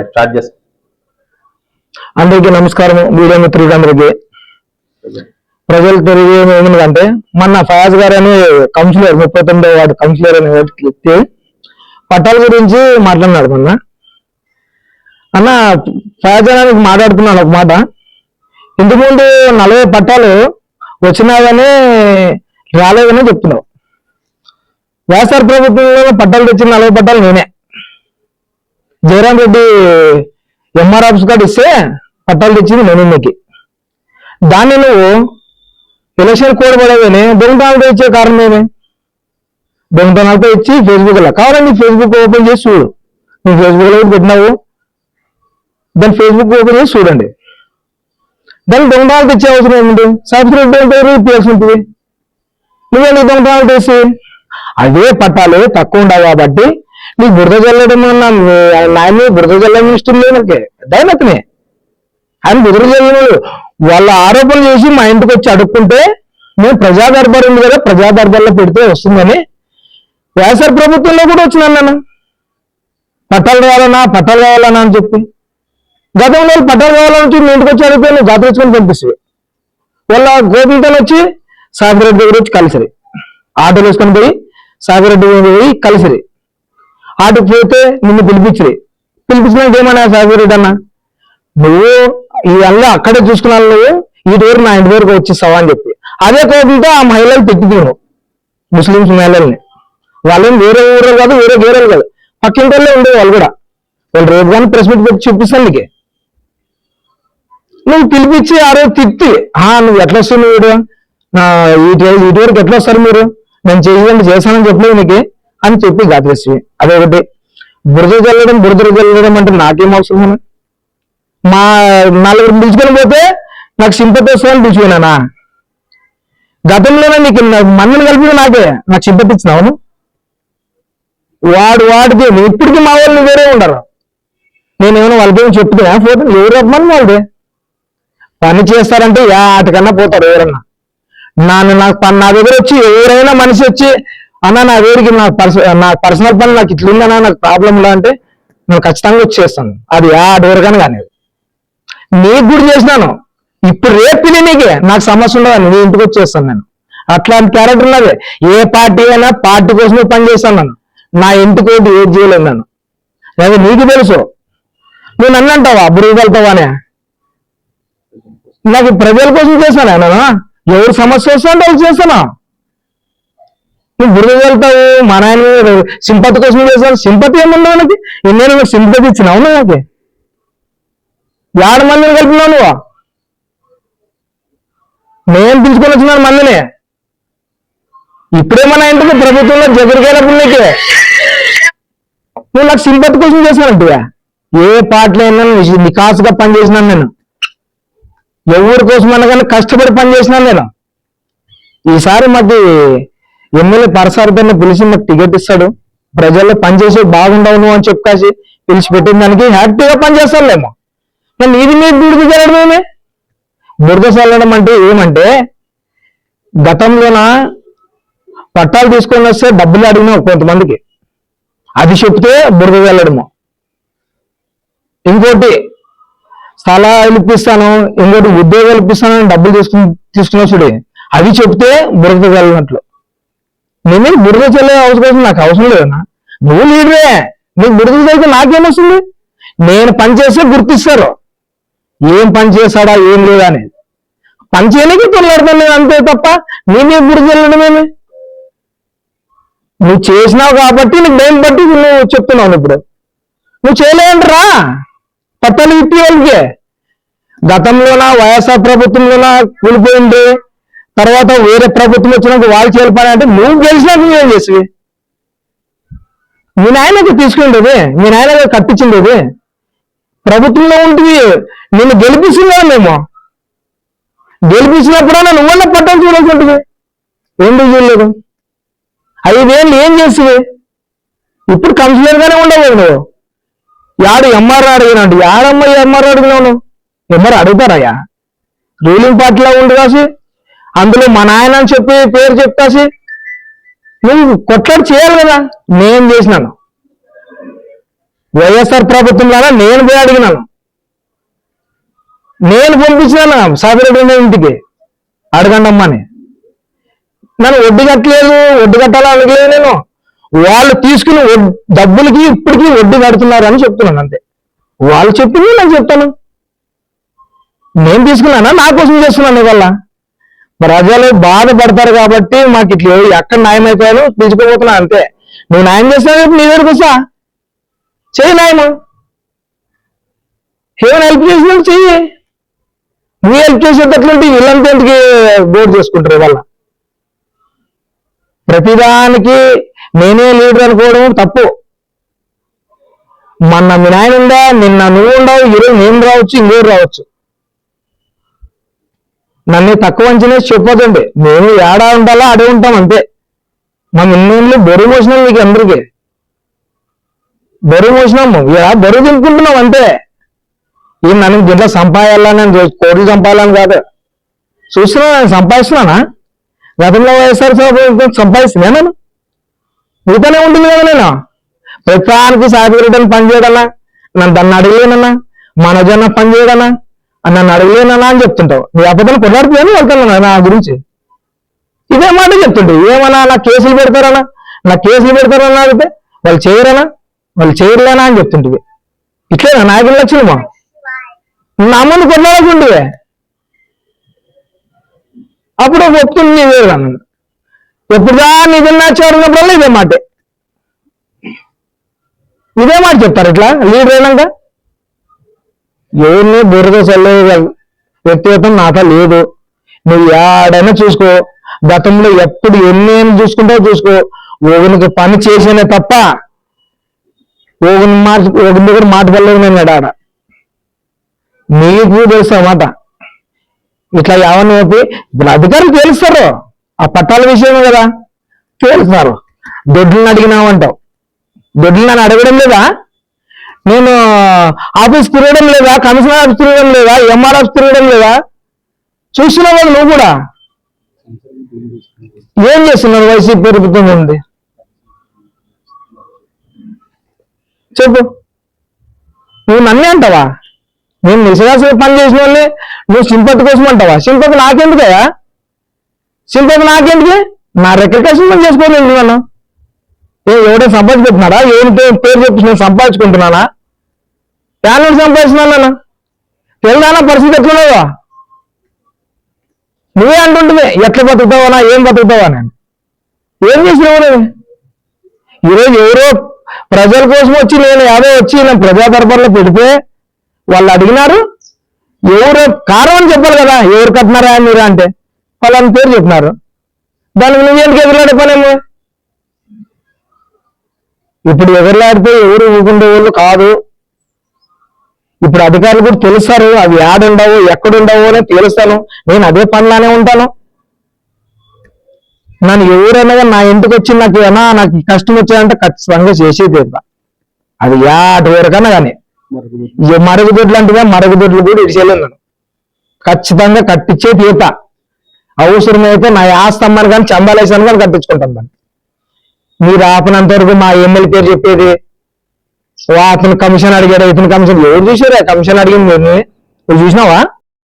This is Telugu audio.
స్టార్ట్ చేస్తాం అందరికీ నమస్కారం వీడియో మిత్రులందరికీ ప్రజలు తెలియ ఏమిటంటే మొన్న ఫయాజ్ గారు అని కౌన్సిలర్ ముప్పై తొమ్మిదో వాడు కౌన్సిలర్ అనే వ్యక్తి పట్టాల గురించి మాట్లాడినాడు మొన్న. అన్న ఫయాజ్ గారికి మాట్లాడుతున్నాను ఒక మాట. ఇంతకుముందు నలభై పట్టాలు వచ్చినాయని రాలేదని చెప్తున్నావు. వైఎస్ఆర్ ప్రభుత్వంలో పట్టాలు తెచ్చిన నలభై పట్టాలు నేనే. Jayaram Reddy MR office card ఇస్తే పట్టాలు తెచ్చింది నేను దాన్ని నువ్వు ఎలక్షన్ కోడ్ పడవేనే దొంగతనాలతో ఇచ్చే కారణం ఏమి? దొంగతనాలతో ఇచ్చి ఫేస్బుక్లో. కావాలండి ఫేస్బుక్ ఓపెన్ చేసి చూడు. నువ్వు ఫేస్బుక్లో పెట్టినావు? దాన్ని ఫేస్బుక్ ఓపెన్ చేసి చూడండి. దాన్ని దొంగతనాలతో ఇచ్చే అవసరం ఏమిటి సబ్స్క్రైబ్ ఇప్పించాల్సి ఉంటుంది? నువ్వెందుకు దొంగతనాలు చేసి అదే పట్టాలు తక్కువ ఉండవు కాబట్టి నీకు బురద చల్లడం అన్న నాయన బురద చల్లని ఇష్టం లేదు నాకు. దైనతనే ఆయన బురద జల్లడు. వాళ్ళ ఆరోపణలు చేసి మా ఇంటికి వచ్చి అడుక్కుంటే మేము ప్రజా దర్బార్ ఉంది కదా ప్రజా దర్బార్లో పెడితే వస్తుందని వేసవి ప్రభుత్వంలో కూడా వచ్చినాను నన్ను పట్టాలు కావాలన్నా పట్టాలు కావాలన్నా అని చెప్పి. గతంలో వాళ్ళు పట్టాలు కావాలని చెప్పి మీ ఇంటికి వచ్చి అడిగితే నువ్వు జాతర పంపిస్తుంది వాళ్ళ గోపికలు వచ్చి సాగిరెడ్డి దగ్గర వచ్చి కలిసిరి. ఆటోలు వేసుకొని పోయి సాగిరెడ్డి దగ్గర పోయి కలిసిరి. ఆటకు పోతే నిన్ను పిలిపించిరి. పిలిపించినాక ఏమన్నా సాగరెడ్డి అన్న నువ్వు ఇవన్నీ అక్కడే చూసుకున్నాను నువ్వు ఈ డోర్ నా ఇంటి వరకు వచ్చిస్తావా అని చెప్పి. అదే కోపంతో ఆ మహిళలు తిట్టుకున్నావు ముస్లింస్ మహిళల్ని. వాళ్ళని వేరే ఊరు కాదు వేరే గేరేలు కాదు. పక్కింటోళ్ళే ఉండే వాళ్ళు కూడా. వాళ్ళు రేపు కానీ ప్రెస్ మీట్ పెట్టి చూపిస్తాను నీకే. నువ్వు పిలిపించి ఆ రోజు తిట్టి ఆ నువ్వు ఎట్లా వస్తుంది వీడు? నా ఇటు ఇటు వరకు ఎట్లా వస్తారు మీరు? నేను చేయండి చేశానని చెప్పలేదు నీకు. అని చెప్పి జాతరశ్రీ అదొకటి బురద చల్లడం బురద చల్లడం అంటే నాకేం అవసరం మా నలుగురు పిలుచుకొని పోతే నాకు సింపతి వస్తుందని పిలిచిపోయినానా? గతంలోనే నీకు నా- మందిని కలిపి నాకే నాకు సింపతి ఇచ్చినావు వాడు వాడికి ఇప్పటికీ మా వాళ్ళు వేరే ఉండరు. నేను ఏమైనా వాళ్ళకేమో చెప్తున్నా పోతే ఎవరు రమ్మని వాళ్ళదే? పని చేస్తారంటే యా ఆటకన్నా పోతారు ఎవరన్నా. నాన్న నాకు నా దగ్గర వచ్చి ఎవరైనా మనిషి వచ్చి అన్న నా వేడికి నా పర్స నా పర్సనల్ పని నాకు ఇట్లుందన్నా నాకు ప్రాబ్లం ఉందా అంటే నేను ఖచ్చితంగా వచ్చేస్తాను. అది ఆ అడవరగానే కానీ నీకు కూడా చేసినాను. ఇప్పుడు రేపు ఇది నీకే. నాకు సమస్య ఉండదు నీ ఇంటికి వచ్చేస్తాను నేను. అట్లాంటి క్యారెక్టర్ ఉన్నది ఏ పార్టీ అయినా పార్టీ కోసమే పని చేస్తాను నేను నా ఇంటికి ఒకటి ఏది చేయలేదు నేను. లేదా నీకు తెలుసు. నువ్వు నన్ను అంటావా? బురుగు వెళ్తావానే నాకు ప్రజల కోసం చేశాను నేను? ఎవరు సమస్య వస్తుంటే వాళ్ళు చేస్తాను? నువ్వు బురద వెళ్తావు మా నాయన సింపతి కోసం చేశాను సింపతి ఏముంది నాకు ఎన్నో సింపతి ఇచ్చినావు నాకు? ఏడు మందిని కలిపినావు నువ్వు? నేను పిలుచుకొని వచ్చినాను మందిని. ఇప్పుడే మన ఇంటికి ప్రభుత్వంలో జగరికెళ్ళప్పుడు నీకు నువ్వు నాకు సింపతి కోసం చేసినానంటే ఏ పాటలో అయినా నికాసుగా పనిచేసినాను నేను. ఎవరి కోసం అనగానే కష్టపడి పనిచేసినాను నేను. ఈసారి మాది ఎమ్మెల్యే పరసారితో పిలిచి మాకు టికెట్ ఇస్తాడు. ప్రజల్లో పనిచేసి బాగుండవు నువ్వు అని చెప్పేసి పిలిచి పెట్టిన దానికి హ్యాపీగా పనిచేస్తానులేమో మరి ఇది మీరు బురద చల్లడమేమే బురద చల్లడం అంటే ఏమంటే గతంలోన పట్టాలు తీసుకొని వస్తే డబ్బులు అడిగినా కొంతమందికి. అది చెప్తే బురద చల్లడము ఇంకోటి స్థలాలు ఇప్పిస్తాను ఇంకోటి ఉద్యోగాలు ఇప్పిస్తాను అని డబ్బులు తీసుకుని తీసుకున్న చూడే. అవి చెప్తే బురద వెళ్ళినట్లు నేను బురద చల్లే అవసరం నాకు అవసరం లేదన్నా. నువ్వు లీడరే నీకు బురద చల్లితే నాకేమొస్తుంది? నేను పని చేస్తే గుర్తిస్తారు. ఏం పని చేశాడా ఏం లేదా అనేది. పని చేయడానికి తొలగడతాను నేను అంతే తప్ప నేనే బురద చల్లడమేమి నువ్వు చేసినావు కాబట్టి నీకు భయం బట్టి నువ్వు చెప్తున్నావు ఇప్పుడు. నువ్వు చేయలేదంటరా పట్టాలు ఇప్పి వాళ్ళకి. గతంలోన వైఎస్ఆర్ ప్రభుత్వంలోనా కూలిపోయింది. తర్వాత వేరే ప్రభుత్వం వచ్చినప్పుడు వాళ్ళు చేయాలి అంటే నువ్వు గెలిచినప్పుడు నువ్వేం చేసి మీ నాయనకి తీసుకుండేది మీ నాయన కట్టించిండేది. ప్రభుత్వంలో ఉంటుంది నిన్ను గెలిపిస్తున్నా మేము. గెలిపించినప్పుడైనా నువ్వన్న పట్టం చూడాల్సి ఉంటుంది ఎందుకు చూడలేదు ఐదేళ్ళు ఏం చేసివి? ఇప్పుడు కౌన్సిలర్ గానే ఉండవు నువ్వు. యాడు ఎంఆర్ అడిగినాడు యాడమ్మ ఎంఆర్ అడిగినావు నువ్వు? ఎంఆర్ అడుగుతారయ్యా రూలింగ్ పార్టీలో ఉండు కాసి అందులో మా నాయన అని చెప్పి పేరు చెప్తాసి నువ్వు కొట్లాడి చేయాలి కదా. నేను చేసినాను. వైఎస్ఆర్ ప్రభుత్వంలో నేను పోయి అడిగినాను. నేను పంపించినాను సాబిరెడ్డి ఇంటికి. అడగండమ్మని నన్ను వడ్డీ కట్టలేదు ఒడ్డు కట్టాలని అడగలేదు నేను. వాళ్ళు తీసుకుని వడ్- డబ్బులకి ఇప్పటికీ వడ్డీ కడుతున్నారు అని చెప్తున్నాను అంతే. వాళ్ళు చెప్పింది నేను చెప్తాను. నేను తీసుకున్నానా? నా కోసం చేస్తున్నాను ఇవాళ? ప్రజలు బాధపడతారు కాబట్టి మాకు ఇట్లా ఎక్కడ న్యాయం అయిపోయాను తీసుకోబోతున్నా అంతే. నువ్వు న్యాయం చేస్తావు నీ దగ్గరకు వస్తా. చెయ్యి న్యాయము ఏమైనా హెల్ప్ చేసినా చెయ్యి. నువ్వు హెల్ప్ చేసేటట్లుంటే వీళ్ళంతా ఇంటికి బోర్డు చేసుకుంటారు వాళ్ళ ప్రతిదానికి నేనే లీడర్ అనుకోవడం తప్పు. మొన్న మీ నాయన ఉందా? నిన్న నువ్వు ఉండవు ఈరోజు నేను రావచ్చు ఇంకోరు రావచ్చు. నన్ను తక్కువ అంచనా చెప్పొద్దండి. మేము ఏడా ఉండాలో అడే ఉంటాం అంతే. మా ఇన్నేళ్ళు బరువు మోసినాం మీకు అందరికీ. బరువు మోసినాము. ఇలా బరువు తినుకుంటున్నాం అంతే. ఈ నన్ను దీంట్లో సంపాదాలని నేను కోట్లు సంపాదాలని కాదు. చూస్తున్నా నేను సంపాదిస్తున్నానా? గతంలో వైఎస్ఆర్ సంపాదిస్తున్నా నేను? మీతోనే ఉంటుంది కదా నేను? ప్రతిదానికి సాధిరెడ్డిని పని చేయడన్నా నన్ను దాన్ని అడగలేనన్నా? మన పని చేయడన్నా నన్ను అడగలేనన్నా అని చెప్తుంటావు. నీ అబద్ధాలు కొట్లాడుతున్నాను వెళ్తాను నా గురించి. ఇదే మాట చెప్తుంటావు. ఏమన్నా నా కేసులు పెడతారనా నా కేసులు పెడతారన్నా అడిగితే వాళ్ళు చేయరనా వాళ్ళు చేయలేనా అని చెప్తుంటివి. ఇట్లేనా నాయకుల లక్షణమా నా ముందు కొట్లాడకుండివే. అప్పుడు చెప్తుంది నీవే నన్ను ఎప్పుడుదా నిజంగా చేరినప్పుడల్లా ఇదే మాటే. ఇదే మాట చెప్తారు ఇట్లా. లీడర్ అయినాక ఎవరిని బురద చల్లే వ్యక్తిగతం నాతో లేదు. నువ్వు ఏడైనా చూసుకో. గతంలో ఎప్పుడు ఎన్ని చూసుకుంటే చూసుకో. ఓగునికి పని చేసేనే తప్ప ఓగుని మాట ఓగుని దగ్గర మాట పడలేదు నేను ఎడాడ నీకు తెలుసు అన్నమాట. ఇట్లా ఎవరిని చెప్పి ఇప్పుడు అధికారులు తెలుస్తారు. ఆ పట్టాల విషయమే కదా. తెలుస్తారు. దొడ్లను అడిగినామంటావు దొడ్లు నన్ను అడగడం లేదా? నేను ఆఫీస్ తిరగడం లేదా కమిషనర్ ఆఫీస్ తిరగడం లేదా ఎంఆర్ ఆఫీస్ తిరగడం లేదా? చూస్తున్నావు నువ్వు కూడా? ఏం చేస్తున్నావు వైసీపీ ప్రభుత్వం ఉంది చెప్పు. నువ్వు నన్నే అంటావా? నేను నిజాసే పని చేసిన వాళ్ళని నువ్వు సింపతి కోసం అంటావా? సింపతి నాకెందుకయా సింపతి నాకెందుకు? నా రెక్రికేషన్ పని చేసుకోలేదు మనం ఎవడో సంపాదించుకుంటున్నాడా? ఏమిటో పేరు పేరు చెప్పి నేను సంపాదించుకుంటున్నానా? యాన్ని సంపాదిస్తున్నాను తెలంగాణ పరిస్థితి ఎట్లున్నావా నువ్వే అంటుంటుంది ఎట్లా బతుకుతావా ఏం బతుకుతావా నేను ఏం చేసినావు నేను ఈరోజు ఎవరో ప్రజల కోసం వచ్చి నేను యాదో వచ్చి నేను ప్రజా దర్బార్లో పెడితే వాళ్ళు అడిగినారు ఎవరు కారణం అని చెప్పాలి కదా ఎవరు కట్టినారా మీరు అంటే. వాళ్ళని పేరు చెప్పినారు. దానికి నువ్వేందుకు ఎదురులాడే పనేమో ఇప్పుడు ఎదురులాడితే ఎవరు ఊకుండే వాళ్ళు కాదు. ఇప్పుడు అధికారులు కూడా తెలుస్తారు అవి ఏడుండవు ఎక్కడుండవు అని తెలుస్తాను. నేను అదే పనిలానే ఉంటాను. నన్ను ఎవరైనా కానీ నా ఇంటికి వచ్చి నాకు ఏమన్నా నాకు కష్టం వచ్చాయంటే ఖచ్చితంగా చేసే తీరుతా. అది యాటి వరకన్నా కానీ. మరుగుదొడ్లు అంటే మరుగుదొడ్లు కూడా ఇడిచేయలేను ఖచ్చితంగా కట్టించే తీత అవసరమైతే నా ఆస్తమ్మని కానీ చందాలేసాను కానీ కట్టించుకుంటాను దాన్ని. మీరు ఆపినంత వరకు మా ఎమ్మెల్యే పేరు చెప్పేది? ఓ అతను కమిషన్ అడిగాడు ఇతను కమిషన్ ఎవరు చూసారా కమిషన్ అడిగింది నువ్వు చూసినావా?